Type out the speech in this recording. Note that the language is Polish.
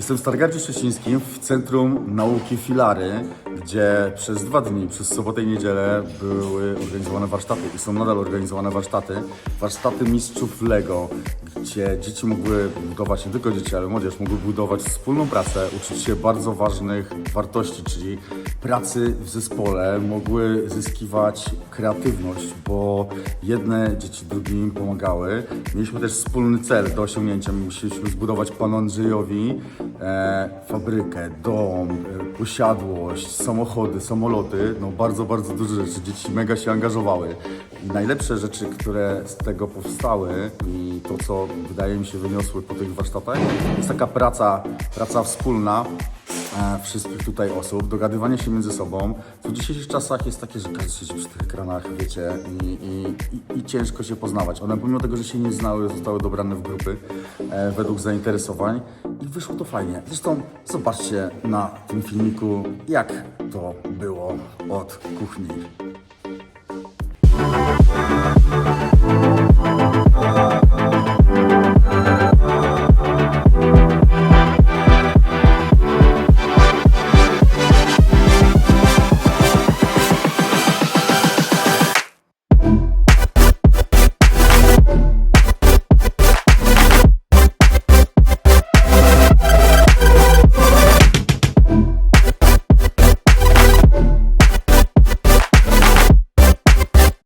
Jestem Stargardzie Szczecińskim w Centrum Nauki Filary, gdzie przez dwa dni, przez sobotę i niedzielę były organizowane warsztaty i są nadal organizowane warsztaty. Warsztaty mistrzów Lego, gdzie dzieci mogły budować, nie tylko dzieci, ale młodzież mogły budować wspólną pracę, uczyć się bardzo ważnych wartości, czyli pracy w zespole, mogły zyskiwać kreatywność, bo jedne dzieci drugim pomagały. Mieliśmy też wspólny cel do osiągnięcia. Musieliśmy zbudować panu Andrzejowi e, fabrykę, dom, e, posiadłość, samochody, samoloty. No bardzo, bardzo dużo rzeczy. Dzieci mega się angażowały. I najlepsze rzeczy, które z tego powstały i to, co wydaje mi się wyniosły po tych warsztatach, jest taka praca, praca wspólna wszystkich tutaj osób, dogadywanie się między sobą, w dzisiejszych czasach jest takie, że każdy siedzi przy tych ekranach, wiecie, i, i, i, i ciężko się poznawać. One pomimo tego, że się nie znały, zostały dobrane w grupy e, według zainteresowań i wyszło to fajnie. Zresztą zobaczcie na tym filmiku, jak to było od kuchni.